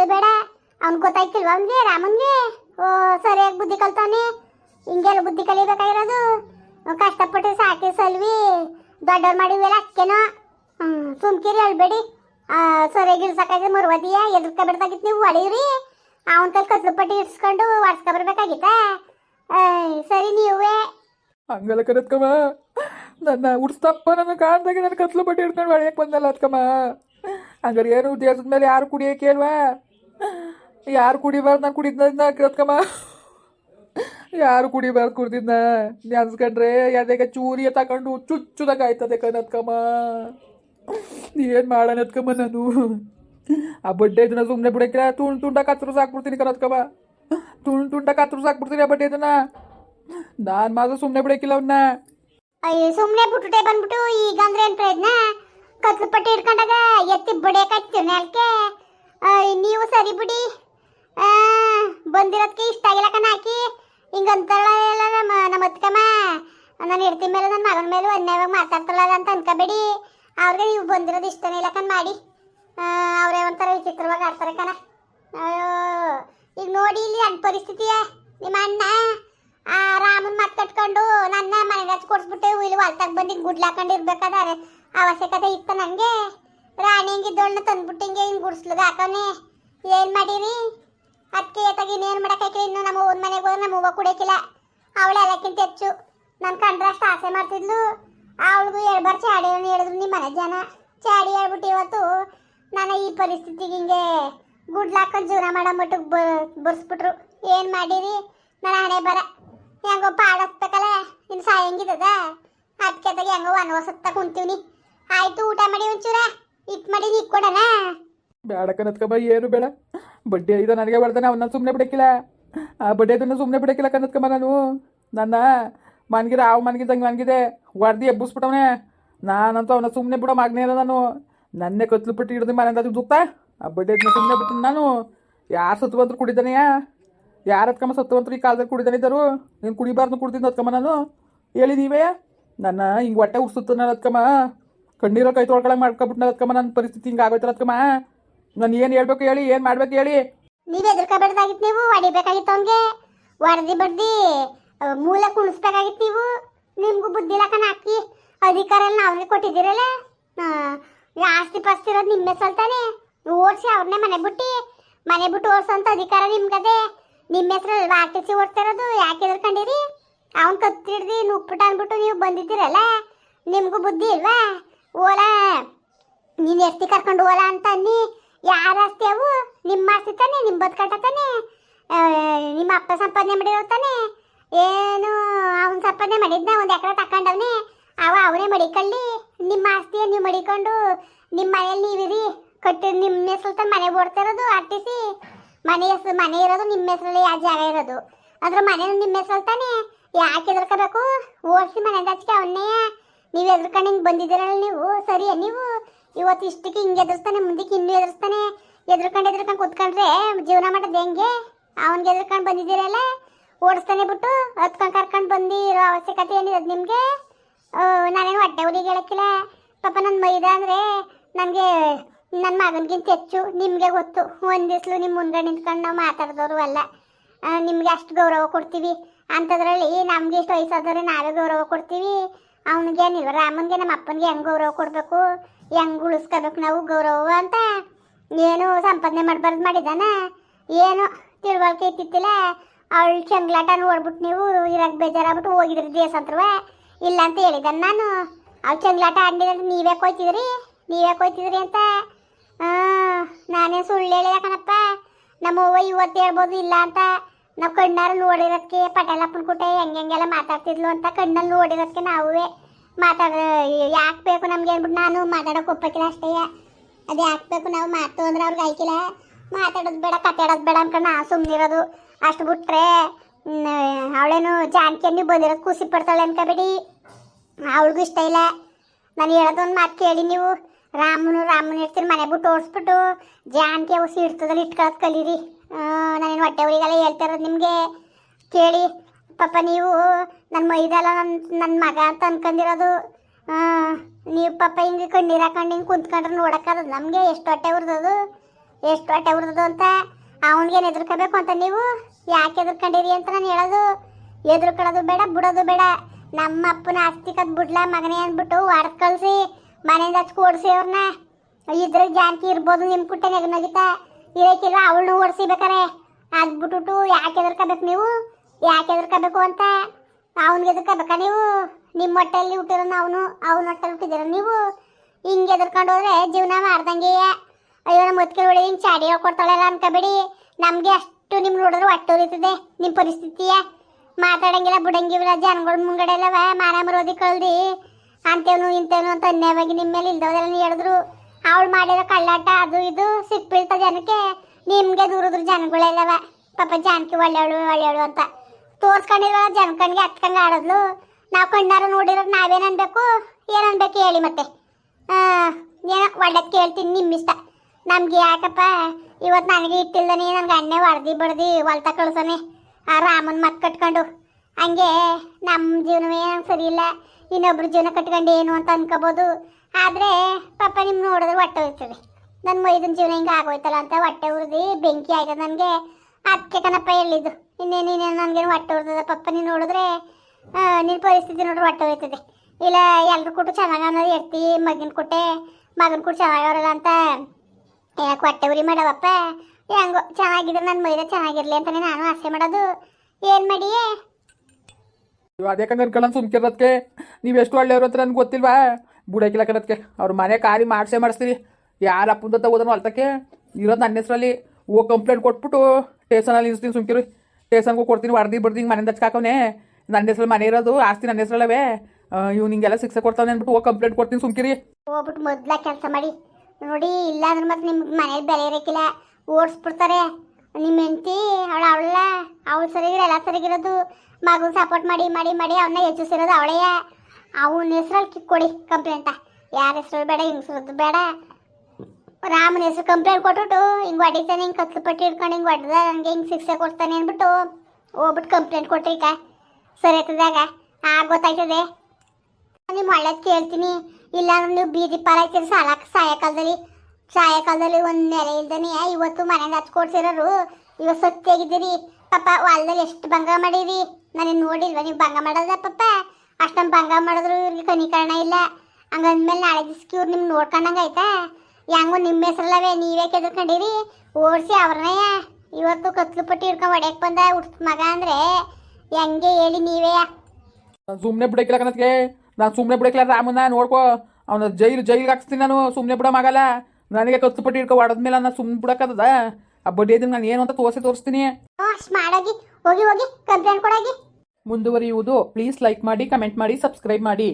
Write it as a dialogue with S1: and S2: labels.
S1: ಹೇಳೋದು ಬೇಡ. ಅವ್ನ್ ಗೊತ್ತಾಯ್ತಿಲ್ವಾ ಅವನಿಗೆ? ರಾಮನ್ಗೆ? ಓ, ಸರಿಯಾಗಿ ಬುದ್ಧಿ ಕಲ್ತಾನೆ. ಹಿಂಗೆಲ್ಲ ಬುದ್ಧಿ ಕಲಿಬೇಕಾಗಿರೋದು. ಕಷ್ಟಪಟ್ಟು ಸಾಕಿ ಸಲ್ವಿ. ದೊಡ್ಡವ್ರು ಮಾಡಿವೆಲ್ಲ ಅಕ್ಕೇನೋ ಹ್ಞೂ ಸುಮ್ಕಿರಿ ಹೇಳ್ಬೇಡಿ. ಸರಿಯಾಗಿ ಇಳ್ಸಕ್ಕಾಗ ಮರುವದಿಯ. ಎದ್ರಕೊಬಿಡ್ದಾಗಿತ್ತು ನೀವು ಹೊಡೀರಿ ಅವನ ಕೈ ಕತ್ಲು ಪಟ್ಟಿ ಇಡ್ಸ್ಕೊಂಡು ಒಡ್ಸ್ಕೊಬರ್ಬೇಕಾಗಿತ್ತ ಸರಿ ನೀವೇ.
S2: ಹಂಗಲ್ಲ ಕರತ್ಕಮ್ಮ. ನನ್ನ ಉಡ್ಸ್ತಪ್ಪ ನನ್ನ ಕಾಣ್ದಾಗ ನನ್ನ ಕತ್ಲು ಬಟ್ಟೆ ಹಿಡ್ಕೊಂಡು ಒಳಗೆ ಬಂದಲ್ಲ ಅತ್ಕಮ್ಮ. ಹಂಗಾರೆ ಏನು ದೇಶದ ಮೇಲೆ ಯಾರು ಕುಡಿಯೋಕೆ ಕೇಳ್ವಾ ಯಾರು ಕುಡಿಬಾರ್ದು ನಾನು ಕುಡಿದ್ನ ಕತ್ಕಮ್ಮ ಯಾರು ಕುಡಿಬಾರ್ದು ಕುಡ್ದಿದ್ನ? ನೆನ್ಸ್ಕೊಂಡ್ರೆ ಯಾವ್ದಾಗ ಚೂರಿಯ ತಗೊಂಡು ಚುಚ್ಚುದಾಗ ಆಯ್ತದೆ ಕನತ್ಕಮ್ಮ ಏನು ಮಾಡೋಣ ಅತ್ಕಮ್ಮ ನಾನು? ಆ ಬಡ್ಡೆ ಇದನ್ನ ಸುಮ್ಮನೆ ಬಿಡಕ್ಕಿಲ್ಲ ತುಂಡು ತುಂಡ ಕತ್ರು ಸಾಕ್ಬಿಡ್ತೀನಿ ಕನತ್ಕಮ್ಮ ತುಂಡು ತುಂಡ ಕತ್ರು ಸಾಕ್ಬಿಡ್ತೀನಿ ಆ ಬಡ್ಡೆ ಇದನ್ನ. ನಾನು ಮಾತ್ರ ಸುಮ್ಮನೆ ಬಿಡಕ್ಕಿಲ್ಲ ಅವನ್ನ
S1: ಅಯ್ಯೋ ಸುಮ್ಮನೆ ಬಿಟ್ಟುಟೆ ಬಂದ್ಬಿಟ್ಟು ಈಗ ಅಂದ್ರೆ ಏನು ಪ್ರಯತ್ನ? ಕತ್ಲು ಪಟ್ಟಿ ಹಿಡ್ಕೊಂಡಾಗ ಎತ್ತಿ ಬಡಿಯಕ್ಕೆ ನೀವು ಸರಿ ಬಿಡಿ. ಬಂದಿರೋದಕ್ಕೆ ಇಷ್ಟ ಆಗಿಲ್ಲ ಕಣ ಹಾಕಿ ಹಿಂಗಂತಾಳ ನಮ್ಮ ನಮ್ಮ ಅತ್ಕಮ್ಮ ನಾನು ಹೆಡ್ತಿ ಮೇಲೆ, ನನ್ನ ಮಗನ ಮೇಲೆ ಅನ್ಯಾಯವಾಗಿ ಮಾತಾಡ್ತಾಳ ಅಂತ ಅನ್ಕೋಬೇಡಿ. ಅವ್ರಿಗೆ ನೀವು ಬಂದಿರೋದು ಇಷ್ಟನೇ ಇಲ್ಲ ಕಣ್ ಮಾಡಿ. ಅವರೇ ಒಂಥರ ವಿಚಿತ್ರವಾಗಿ ಆಡ್ತಾರೆ ಕಣ. ಅಯ್ಯೋ, ಈಗ ನೋಡಿ ಇಲ್ಲಿ ನನ್ನ ಪರಿಸ್ಥಿತಿಯ ನಿಮ್ಮ ಅಣ್ಣ, ಆ ರಾಮನ್ ಮಾತು ಕಟ್ಕೊಂಡು ನನ್ನ ಮನೆಗೆ ಹಚ್ಚಿ ಕೊಡ್ಸ್ಬಿಟ್ಟು ಇಲ್ಲಿ ಹೊಲ್ತಾಗ ಬಂದು ಹಿಂಗೆ ಗುಡ್ಲ ಹಾಕೊಂಡು ಇರ್ಬೇಕಾದ್ರೆ. ಅವಶ್ಯಕತೆ ಇತ್ತು ನನಗೆ ರಾಣಿ ಹಿಂಗಿದ್ದೋಳನ್ನ ತಂದ್ಬಿಟ್ಟು ಹಿಂಗೆ ಹಿಂಗೆ ಗುಡಿಸ್ಲದ ಹಾಕೋನೆ ಏನು ಮಾಡೀರಿ? ಅದಕ್ಕೆ ಎತ್ತಾಗಿ ಇನ್ನೇನು ಮಾಡೋಕ್ಕೆ ಇನ್ನು ನಮ್ಮ ಓನ್ ಮನೆಗೆ ಹೋದ್ರೆ ನಮ್ಮ ಹೂವು ಕುಡಿಯೋಕಿಲ್ಲ. ಅವಳು ಎಲ್ಲಕ್ಕಿಂತ ಹೆಚ್ಚು. ನನ್ನ ಕಂಡ್ರಷ್ಟು ಆಸೆ ಮಾಡ್ತಿದ್ಲು. ಅವಳಿಗೂ ಹೇಳ್ಬಾರ್ ಚಾಡಿ ಹೇಳಿದ್ರು ನಿಮ್ಮ ಮನೆ ಜನ. ಚಾಡಿ ಹೇಳ್ಬಿಟ್ಟು ಇವತ್ತು ನಾನು ಈ ಪರಿಸ್ಥಿತಿಗೆ ಹಿಂಗೆ ಗುಡ್ಲ ಹಾಕೊಂಡು ಜೀವನ ಮಾಡೋ ಮಟ್ಟಿಗೆ ಬರ್ಸ್ಬಿಟ್ರು. ಏನು ಮಾಡಿರಿ? ನನ್ನ ಹಣೆ ಬರ. ಹೆಂಗೋ ಪಾಡಸ್ಬೇಕಲ್ಲ ಇನ್ನು ಸಾಯಂಗಿದದ ಅದಕ್ಕೆ ತೆಗಿ ಹೆಂಗೋ ವನವಾಸತ್ತ ಕುಂತೀವ್ನಿ ಆಯಿತು ಊಟ ಮಾಡಿ ಒಂಚೂರ. ಇಟ್ ಮಾಡಿ ನಿಕ್ಕೊಡಣ
S2: ಬೇಡ ಕನತ್ಕಮ್ಮ ಏನು ಬೇಡ. ಬಡ್ಡಿ ಐದು ನನಗೆ ಬರ್ತಾನೆ ಅವನ್ನ ಸುಮ್ಮನೆ ಬಿಡಕ್ಕಿಲ್ಲ. ಆ ಬಡ್ಡಿ ಐದನ್ನ ಸುಮ್ಮನೆ ಬಿಡಕ್ಕಿಲ್ಲ ಕನ್ನತ್ಕಮ್ಮ ನಾನು. ನನ್ನ ಮನ್ಗಿರ ಅವ ಮನ್ಗಿದ್ದಂಗೆ ಮನ್ಗಿದೆ. ಹೊಡ್ದು ಎಬ್ಬಿಸ್ಬಿಟ್ಟವನೇ. ನಾನಂತೂ ಅವನ ಸುಮ್ಮನೆ ಬಿಡೋ ಮಗನೇ ಇಲ್ಲ ನಾನು. ನನ್ನೇ ಕತ್ಲು ಬಿಟ್ಟು ಹಿಡಿದು ಮನೆಯಿಂದ ದುಕ್ತ ಆ ಬಡ್ಡಿ ಐದನ್ನ ಸುಮ್ಮನೆ ಬಿಟ್ಟು ನಾನು. ಯಾರು ಸತ್ವಂತರು ಕುಡಿದಾನೆಯಾ ಯಾರು ಹತ್ಕಮ್ಮ ಸತ್ವಂತರು ಈ ಕಾಲದಲ್ಲಿ ಕುಡಿದಾನೆ ಇದ್ದರು? ನೀನು ಕುಡಿಬಾರ್ದು ಕುಡ್ದಿದ್ದು ಹತ್ಕಮ್ಮ ನಾನು? ಹೇಳಿ ನೀವೇ. ನನ್ನ ಹಿಂಗೆ ಹೊಟ್ಟೆ ಉರ್ಸುತ್ತ ನಾನು ಹತ್ಕಮ್ಮ. ಕಣ್ಣೀರೋ ಕೈ ತೊಳ್ಕೊಳಂಗೆ ಮಾಡ್ಕೊಬಿಟ್ಟು ಹತ್ಕಮ್ಮ. ನನ್ನ ಪರಿಸ್ಥಿತಿ ಹಿಂಗೆ ಆಗೋಯ್ತಾರ ಹತ್ಕಮ್ಮ. ನಾನು ಏನು ಹೇಳ್ಬೇಕು ಹೇಳಿ, ಏನು ಮಾಡ್ಬೇಕು ಹೇಳಿ.
S1: ನೀವ್ ಎದುರ್ಕೋಬೇಡ್ದಾಗಿತ್ತು ನೀವು, ಹೊಡಿಬೇಕಾಗಿತ್ತು ಅವ್ಗೆ ಹೊಡೆದಿ ಬಡ್ದಿ ಮೂಲ ಕುಣಿಸ್ಬೇಕಾಗಿತ್ತು ನೀವು. ನಿಮ್ಗೂ ಬುದ್ಧಿ ಲಕ್ಕನ ಹಾಕಿ ಅಧಿಕಾರ ಎಲ್ಲ ಅವ್ರಿಗೆ ಕೊಟ್ಟಿದ್ದೀರಲ್ಲ ಆಸ್ತಿ ಪಾಸ್ತಿ ಇರೋದು ನಿಮ್ಮ ಸಲ್ತಾನೆ ಓಡಿಸಿ ಅವ್ರನ್ನ ಮನೆ ಬಿಟ್ಟು. ಮನೆ ಬಿಟ್ಟು ಓಡಿಸೋಂಥ ಅಧಿಕಾರ ನಿಮ್ಗದೆ. ನಿಮ್ಮ ಹೆಸರಲ್ಲಿ ಆರ್ ಟಿ ಸಿ ಓಡ್ತಾ ಇರೋದು, ಯಾಕೆ ಎದುರ್ಕೊಂಡಿರಿ ಅವ್ನು ಕತ್ತಿಡ್ದು ನುಗ್ಬಿಟ್ಟು ಅಂದ್ಬಿಟ್ಟು ನೀವು ಬಂದಿದ್ದೀರಲ್ಲ ನಿಮ್ಗೂ ಬುದ್ಧಿ ಇಲ್ವಾ? ಓಲಾ, ನೀನು ಎಷ್ಟಿ ಕರ್ಕೊಂಡು ಓಲಾ ಅಂತ ಅನ್ನಿ. ಯಾರ ಅವು? ನಿಮ್ಮ ಆಸ್ತಿ ತಾನೆ, ನಿಮ್ಮ ಬದುಕಾಟ ತಾನೆ? ನಿಮ್ಮ ಅಪ್ಪ ಸಂಪಾದನೆ ಮಾಡಿರೋ ತಾನೆ? ಏನು, ಅವನ ಸಂಪಾದನೆ ಮಾಡಿದ್ನ ಒಂದು ಎಕರೆ ತಕೊಂಡವ್ನೆ ಅವ ಅವನೇ ಮಡಿಕೊಳ್ಳಿ. ನಿಮ್ಮ ಆಸ್ತಿಯ ನೀವು ಮಡಿಕೊಂಡು ನಿಮ್ಮ ಮನೆಯಲ್ಲಿ ನೀವಿರಿ ಕಟ್ಟಿ ನಿಮ್ಮ ಹೆಸರು ಮನೆ ಓಡ್ತಾ ಇರೋದು ಆರ್ಟಿಸಿ. ಮನೆ ಹೆಸರು, ಮನೆ ಇರೋದು ನಿಮ್ಮ ಹೆಸರಲ್ಲಿ ಯಾವ ಜಾಗ ಇರೋದು. ಅದ್ರ ಮನೆ ನಿಮ್ಮ ಹೆಸರು ತಾನೆ? ಯಾಕೆ ಎದುರ್ಕೋಬೇಕು ಓಡಿಸಿ ಮನೆ ಹಚ್ಕೆ ಅವನ್ನೇ. ನೀವು ಎದುರ್ಕೊಂಡು ಹಿಂಗೆ ಬಂದಿದ್ದೀರಲ್ಲ ನೀವು? ಸರಿಯಾ ನೀವು? ಇವತ್ತು ಇಷ್ಟಕ್ಕೆ ಹಿಂಗೆ ಎದುರಿಸ್ತಾನೆ, ಮುಂದಕ್ಕೆ ಇನ್ನೂ ಎದುರಿಸ್ತಾನೆ. ಎದುರ್ಕೊಂಡು ಎದುರ್ಕೊಂಡು ಕೂತ್ಕೊಂಡ್ರೆ ಜೀವನ ಮಾಡೋದು ಹೆಂಗೆ? ಅವನಿಗೆ ಎದುರ್ಕೊಂಡು ಬಂದಿದ್ದೀರಲ್ಲ? ಓಡಿಸ್ತಾನೆ ಬಿಟ್ಟು ಹತ್ಕೊಂಡು ಕರ್ಕೊಂಡು ಬಂದಿರೋ ಅವಶ್ಯಕತೆ ಏನಿದೆ ನಿಮಗೆ? ನಾನೇನು ಹೊಟ್ಟೆ ಹುಡುಗಿ ಹೇಳಕ್ಕಿಲ್ಲ. ಪಾಪ ನನ್ನ ಮೈದ ಅಂದರೆ ನನಗೆ ನನ್ನ ಮಗನಿಗಿಂತ ಹೆಚ್ಚು ನಿಮಗೆ ಗೊತ್ತು. ಒಂದಿಸ್ಲು ನಿಮ್ಮ ಮುಂದೆ ನಿಂತ್ಕೊಂಡು ನಾವು ಮಾತಾಡಿದವರು ಅಲ್ಲ. ನಿಮಗೆ ಅಷ್ಟು ಗೌರವ ಕೊಡ್ತೀವಿ. ಅಂಥದ್ರಲ್ಲಿ ನಮಗೆ ಇಷ್ಟು ವಯಸ್ಸಾದವ್ರೆ ನಾವೇ ಗೌರವ ಕೊಡ್ತೀವಿ. ಅವನಿಗೆ ನೀವು ರಾಮನಿಗೆ ನಮ್ಮ ಅಪ್ಪನಿಗೆ ಹೆಂಗೆ ಗೌರವ ಕೊಡಬೇಕು? ಹೆಂಗೆ ಉಳಿಸ್ಕೋಬೇಕು ನಾವು ಗೌರವ ಅಂತ ಏನು ಸಂಪಾದನೆ ಮಾಡಬಾರ್ದು ಮಾಡಿದಾನ. ಏನು ತಿಳುವಳಿಕೆ ಇತ್ತಿತ್ತಿಲ್ಲ. ಅವಳು ಚಂಗ್ಲಾಟ ನೋಡ್ಬಿಟ್ಟು ನೀವು ಇರಕ್ಕೆ ಬೇಜಾರಾಗ್ಬಿಟ್ಟು ಹೋಗಿದ್ರಿ ದೇಶಾಂತರವ. ಇಲ್ಲ ಅಂತ ಹೇಳಿದ್ದಾನ ನಾನು. ಅವ್ಳು ಚಂಗ್ಲಾಟ ಆಡಿದ್ರೆ ನೀವೇ ಕೊಯ್ತಿದ್ರಿ? ನೀವೇ ಕೊಯ್ತಿದ್ರಿ ಅಂತ. ನಾನೇ ಸುಳ್ಳು ಹೇಳಿದ ಕಣಪ್ಪ. ನಮ್ಮ ಅವ್ವ ಇವತ್ತು ಹೇಳ್ಬೋದು ಇಲ್ಲ ಅಂತ. ನಾವು ಕಣ್ಣಾರು ನೋಡಿರೋದಕ್ಕೆ ಪಟೇಲಪ್ಪನ ಕೂಟ ಹೆಂಗೆ ಹೆಂಗೆಲ್ಲ ಮಾತಾಡ್ತಿದ್ಲು ಅಂತ ಕಣ್ಣಲ್ಲಿ ನೋಡಿರೋದಕ್ಕೆ ನಾವೇ. ಮಾತಾಡ, ಯಾಕೆ ಬೇಕು ನಮ್ಗೆ ಅಂದ್ಬಿಟ್ಟು ನಾನು ಮಾತಾಡೋಕೆ ಒಪ್ಪಕ್ಕಿಲ್ಲ ಅಷ್ಟೇ. ಅದು ಯಾಕೆ ಬೇಕು ನಾವು ಮಾತು ಅಂದ್ರೆ ಅವ್ರಿಗೆ ಆಯ್ಕಿಲ್ಲ. ಮಾತಾಡೋದು ಬೇಡ ಕಟ್ಟಾಡೋದು ಬೇಡ ಅನ್ಕೊಂಡು ನಾ ಸುಮ್ಮನಿರೋದು ಅಷ್ಟು ಬಿಟ್ರೆ ಅವಳೇನು ಜಾನಕಿಯನ್ನು ಬಂದಿರೋದು ಖುಷಿ ಪಡ್ತಾಳೆ ಅನ್ಕೋಬೇಡಿ. ಅವಳಿಗೂ ಇಷ್ಟ ಇಲ್ಲ. ನಾನು ಹೇಳೋದೊಂದು ಮಾತು ಕೇಳಿ ನೀವು. ರಾಮನು ರಾಮನ ಇರ್ತೀನಿ ಮನೆ ಬಿಟ್ಟು ಓಡಿಸ್ಬಿಟ್ಟು ಜಾನಕಿ ಅವು ಸೀಡ್ತದಲ್ಲಿ ಇಟ್ಕೊಳ್ಳೋದು ಕಲೀರಿ. ನಾನೇನು ಹೊಟ್ಟೆ ಊರಿಗೆಲ್ಲ ಹೇಳ್ತಾ ಇರೋದು ನಿಮಗೆ. ಕೇಳಿ. ಪಾಪ ನೀವು ನನ್ನ ಮೈದೆಲ್ಲ ನನ್ನ ನನ್ನ ಮಗ ಅಂತ ಅನ್ಕೊಂಡಿರೋದು ನೀವು ಪಾಪ ಹಿಂಗೆ ಕಣ್ಣೀರು ಹಾಕೊಂಡು ಹಿಂಗೆ ಕುಂತ್ಕೊಂಡ್ರೆ ನೋಡೋಕ್ಕದ ನಮಗೆ ಎಷ್ಟು ಹೊಟ್ಟೆ ಉರ್ದದು, ಎಷ್ಟು ಹೊಟ್ಟೆ ಉರ್ದದು ಅಂತ ಅವನಿಗೇನು ಎದುರ್ಕೋಬೇಕು ಅಂತ ನೀವು? ಯಾಕೆ ಎದುರ್ಕೊಂಡಿರಿ ಅಂತ ನಾನು ಹೇಳೋದು? ಎದುರ್ಕೊಳ್ಳೋದು ಬೇಡ, ಬಿಡೋದು ಬೇಡ. ನಮ್ಮ ಅಪ್ಪನ ಆಸ್ತಿ ಕದ್ ಬಿಡ್ಲ ಮಗನೇ ಅಂದ್ಬಿಟ್ಟು ವಾರ್ಡ್ ಕಳಿಸಿ, ಮನೆಯಿಂದ ಹಚ್ಚಿ ಓಡಿಸಿ ಅವ್ರನ್ನ ಇದ್ರ ಜಾಸ್ತಿ ಇರ್ಬೋದು ನಿಮ್ಮ ಕುಟ್ಟೆ ನೆಗನಗಿತ ಇರಕ್ಕಿಲ್ಲ ಅವಳನ್ನು ಓಡಿಸಿಬೇಕಾರೆ ಅದು ಬಿಟ್ಬಿಟ್ಟು ಯಾಕೆ ಎದುರ್ಕೋಬೇಕು ನೀವು? ಯಾಕೆ ಎದುರ್ಕೋಬೇಕು ಅಂತ? ಅವನಿಗೆ ಎದುರ್ಕೋಬೇಕಾ ನೀವು? ನಿಮ್ಮ ಹೊಟ್ಟೆಯಲ್ಲಿ ಹುಟ್ಟಿರೋನು ಅವನು ಅವನ ಹೊಟ್ಟೆಲಿ ಹುಟ್ಟಿದಿರ ನೀವು? ಹಿಂಗೆ ಎದುರ್ಕೊಂಡು ಹೋದ್ರೆ ಜೀವನ ಮಾಡ್ದಂಗೆ ಅಯ್ಯೋ ನಮ್ಮ ಮುತ್ಕೆ ಒಳಗೆ ಹಿಂಗೆ ಚಾಡಿ ಹೇಳ್ಕೊಡ್ತಾಳಲ್ಲ ಅನ್ಕೋಬೇಡಿ. ನಮಗೆ ಅಷ್ಟು ನಿಮ್ಮ ನೋಡಿದ್ರೆ ಹೊಟ್ಟೆ ನಿಮ್ಮ ಪರಿಸ್ಥಿತಿಯ. ಮಾತಾಡಂಗಿಲ್ಲ, ಬಿಡಂಗಿಲ್ಲ, ಜನಗಳ ಮುಂಗಡೆ ಎಲ್ಲವ ಮಾನ ಮರೋದಿ ಕಳ್ದಿ. ಅಂತೇನು ಇಂತೇನು ಅಂತ ಅನ್ಯವಾಗಿ ನಿಮ್ಮ ಮೇಲೆ ಇಲ್ದವದೆಲ್ಲ ಹೇಳಿದ್ರು. ಅವಳು ಮಾಡಿರೋ ಕಳ್ಳಾಟ, ಅದು ಇದು ಸಿಕ್ಬೀಳ್ತ ಜನಕ್ಕೆ. ನಿಮಗೆ ದೂರದ್ರು ಜನಗಳೆಲ್ಲವ ಪಾಪ ಜಾನಕಿ ಒಳ್ಳೆಯವಳು ಒಳ್ಳೆಯವಳು ಅಂತ. ತೋರ್ಸ್ಕೊಂಡಿಲ್ವ ಜನಕಣ್ಗೆ ಹತ್ಕಂಗ ಆಡೋದ್ಲು ನಾವು ಕಣ್ಣಾರ ನೋಡಿರೋದು ನಾವೇನು ಅನ್ಬೇಕು? ಏನು ಅನ್ಬೇಕು ಹೇಳಿ ಮತ್ತೆ. ಏನೋ ಒಳ್ಳೆದ್ ಕೇಳ್ತೀನಿ ನಿಮ್ಮಿಷ್ಟ. ನಮ್ಗೆ ಯಾಕಪ್ಪ? ಇವತ್ತು ನನಗೆ ಇಟ್ಟಿಲ್ದನಿ ನನ್ಗೆ ಅಣ್ಣೆ ಹೊಡ್ದಿ ಬಡ್ದಿ ಹೊಲ್ತ ಕಳ್ಸೋನೆ. ಆ ರಾಮನ್ ಮತ್ ಕಟ್ಕೊಂಡು. ಹಂಗೆ ನಮ್ಮ ಜೀವನವೇ ಸರಿ ಇಲ್ಲ. ಇನ್ನೊಬ್ರ ಜೀವನ ಕಟ್ಕೊಂಡು ಏನು ಅಂತ ಅನ್ಕೋಬೋದು. ಆದರೆ ಪಾಪ ನಿಮ್ಮ ನೋಡಿದ್ರೆ ಹೊಟ್ಟೆ ಹೋಯ್ತದೆ ನನ್ನ ಮೈದನ ಜೀವನ ಹಿಂಗೆ ಆಗೋಯ್ತಲ್ಲ ಅಂತ ಹೊಟ್ಟೆ ಉರಿದಿ ಬೆಂಕಿ ಆಯ್ತದ ನನಗೆ. ಅದಕ್ಕೆ ಕಣಪ್ಪ ಹೇಳಿದ್ದು. ಇನ್ನೇನು ಇನ್ನೇನು ನನಗೇನು ಹೊಟ್ಟೆ ಹೋಗ್ತದೆ ಪಪ್ಪ, ನೀನು ನೋಡಿದ್ರೆ ನಿನ್ನ ಪರಿಸ್ಥಿತಿ ನೋಡ್ರೆ ಹೊಟ್ಟೆ ಹೋಯ್ತದೆ ಇಲ್ಲ, ಎಲ್ರು ಕೊಟ್ಟು ಚೆನ್ನಾಗಿ ಅನ್ನೋದು ಎತ್ತಿ ಮಗನ ಕೊಟ್ಟೆ ಮಗನ ಕೊಟ್ಟು ಚೆನ್ನಾಗವ್ರಲ್ಲ ಅಂತ ಯಾಕೆ ಹೊಟ್ಟೆ ಉರಿ ಮಾಡವಪ್ಪ? ಹೆಂಗೋ, ಚೆನ್ನಾಗಿದ್ರೆ ನನ್ನ ಮೈದ ಚೆನ್ನಾಗಿರಲಿ ಅಂತ ನಾನು ಆಸೆ ಮಾಡೋದು. ಏನು ಮಾಡಿಯೇ?
S2: ಅದೇಕಂದ್ರೆ ಕಳ್ಳ ಸುಮ್ಕಿರೋದಕ್ಕೆ ನೀವು ಎಷ್ಟು ಒಳ್ಳೆಯವರು ಅಂತ ನನಗೆ ಗೊತ್ತಿಲ್ವಾ? ಬುಡಕಿಲ್ಲ ಕರೋದಕ್ಕೆ ಅವ್ರ ಮನೆ ಕಾರಿ ಮಾಡಿಸೇ ಮಾಡಿಸ್ತೀವಿ. ಯಾರು ಅಪ್ಪಂದ ಹೋದನು ಅಲ್ತಕ್ಕೆ ಇರೋದು ನನ್ನ ಹೆಸರಲ್ಲಿ. ಓ, ಕಂಪ್ಲೇಂಟ್ ಕೊಟ್ಬಿಟ್ಟು ಸ್ಟೇಷನಲ್ಲಿ ಇರ್ತೀನಿ ಸುಮ್ಕಿರು ಟೇಷನ್ಗೂ ಕೊಡ್ತೀನಿ, ವರದಿ ಬರ್ದಿ ಮನೆಯಿಂದ ಹಚ್ಕಾಕವನೇ. ನನ್ನ ಹೆಸರು ಮನೆ ಇರೋದು ಆಸ್ತಿ ನನ್ನ ಹೆಸರಲ್ಲವೇ. ಇವ್ನು ಹಿಂಗೆಲ್ಲ ಶಿಕ್ಷೆ ಕೊಡ್ತಾನೆ ಅಂದ್ಬಿಟ್ಟು ಹೋಗಿ ಕಂಪ್ಲೇಂಟ್ ಕೊಡ್ತೀನಿ ಸುಮ್ಕಿರಿ.
S1: ಹೋಗ್ಬಿಟ್ಟು ಮೊದ್ಲ ಕೆಲಸ ಮಾಡಿ. ನೋಡಿ ಇಲ್ಲ ಅಂದ್ರೆ ಮತ್ತೆ ನಿಮ್ಗೆ ಮನೇಲಿ ಬೆಲೆ ಇರಕ್ಕಿಲ್ಲ ಓಡಿಸ್ಬಿಡ್ತಾರೆ. ನಿಮ್ಮ ಹೆಂಡತಿ, ಅವಳ ಅವಳ ಅವಳು ಸರಿಗಿರ, ಎಲ್ಲ ಸರಿಗಿರೋದು. ಮಗು ಸಪೋರ್ಟ್ ಮಾಡಿ ಮಾಡಿ ಮಾಡಿ ಅವನ್ನ ಹೆಚ್ಚಿಸಿರೋದು ಅವಳೆಯ ಅವನ ಹೆಸ್ರಲ್ಲಿ ಕಿಕ್ಕೊಡಿ ಕಂಪ್ಲೇಂಟ ಯಾರ ಹೆಸರು ಬೇಡ ಹೆಂಗಸ್ರದ್ದು ಬೇಡ. ರಾಮನ ಹೆಸರು ಕಂಪ್ಲೇಂಟ್ ಕೊಟ್ಬಿಟ್ಟು, ಹಿಂಗೆ ಹೊಡಿತಾನೆ, ಹಿಂಗೆ ಕತ್ಲು ಪಟ್ಟಿ ಹಿಡ್ಕೊಂಡು ಹಿಂಗೆ ಹೊಡೆದ ನನಗೆ ಹಿಂಗೆ ಶಿಕ್ಷೆ ಕೊಡ್ತಾನೆ ಅಂದ್ಬಿಟ್ಟು ಹೋಗ್ಬಿಟ್ಟು ಕಂಪ್ಲೇಂಟ್ ಕೊಟ್ರಿ ಈಗ ಸರಿ ಆಯ್ತದಾಗ ಆಗ. ಗೊತ್ತಾಯ್ತದೆ. ನಿಮ್ಮ ಒಳ್ಳೇದು ಕೇಳ್ತೀನಿ. ಇಲ್ಲ ನೀವು ಬೀದಿ ಪಾಲಾಯ್ತೀರಿ ಸಾಲಕ್ಕೆ ಸಾಯಂಕಾಲದಲ್ಲಿ. ಸಾಯಂಕಾಲದಲ್ಲಿ ಒಂದು ನೆಲೆ ಇಲ್ದನೇ ಇವತ್ತು ಮನೆಗೆ ಹಚ್ಚಿ ಕೊಡ್ಸಿರೋರು. ಇವತ್ತು ಸತ್ತಿಯಾಗಿದ್ದೀರಿ ಪಾಪ, ಹೊಲ್ದಲ್ಲಿ ಎಷ್ಟು ಭಂಗ ಮಾಡಿರಿ? ನನಗೆ ನೋಡಿಲ್ವ, ನೀವು ಭಂಗ ಮಾಡೋದ ಪಾಪ? ಅಷ್ಟೊಂದು ಭಂಗ ಮಾಡಿದ್ರು ಇವ್ರಿಗೆ ಕನಿಕರಣ ಇಲ್ಲ. ಹಂಗಂದ್ಮೇಲೆ ನಾಳೆ ದಿವ್ಸಕ್ಕೆ ಇವ್ರು ನಿಮ್ಗೆ ನೋಡ್ಕೊಂಡಂಗೆ ಆಯ್ತಾ? ಹೆಂಗೋ ನಿಮ್ಮ ಹೆಸರಲ್ಲವೇ ನೀವೇ ಕೆದ್ಕೊಂಡಿರಿ ಓಡಿಸಿ ಅವ್ರನೇ ಇವತ್ತು ಕತ್ಲು ಪಟ್ಟಿ ಹಿಡ್ಕೊಂಡು ಹೊಡ್ಯಕ್ಕೆ ಬಂದ ಹುಡ್ಸ್ ಮಗ ಅಂದ್ರೆ ಹೆಂಗೆ ಹೇಳಿ ನೀವೇ?
S2: ಸುಮ್ಮನೆ ಬಿಡಕ್ಕಿಲ್ಲ ಕನಸ್ಗೆ. ನಾನು ಸುಮ್ಮನೆ ಬಿಡಕ್ಕಿಲ್ಲ ರಾಮನ ನೋಡ್ಕೋ. ಅವನ ಜೈಲು ಜೈಲಿಗೆ ಹಾಕ್ಸ್ತೀನಿ ನಾನು. ಸುಮ್ಮನೆ ಬಿಡೋಮಾಗಲ್ಲ ನನಗೆ ಕತ್ತು ಪಟ್ಟಿ ಹಿಡ್ಕೊ ಹೊಡೆದ್ಮೇಲೆ ನಾನು ಸುಮ್ಮನೆ ಬಿಡಕ್ಕದ ಆ ಬಡ್ಡಿ ನಾನು ಏನು ಅಂತ ತೋರಿಸಿ ತೋರಿಸ್ತೀನಿ.
S1: ಮಾಡೋಗಿ. ಹೋಗಿ ಹೋಗಿ. ಕಂಪ್ಲೇಂಟ್ ಕೊಡಾಗಿ.
S2: ಮುಂದುವರಿಯುವುದು ಪ್ಲೀಸ್ ಲೈಕ್ ಮಾಡಿ ಕಮೆಂಟ್ ಮಾಡಿ ಸಬ್ಸ್ಕ್ರೈಬ್ ಮಾಡಿ.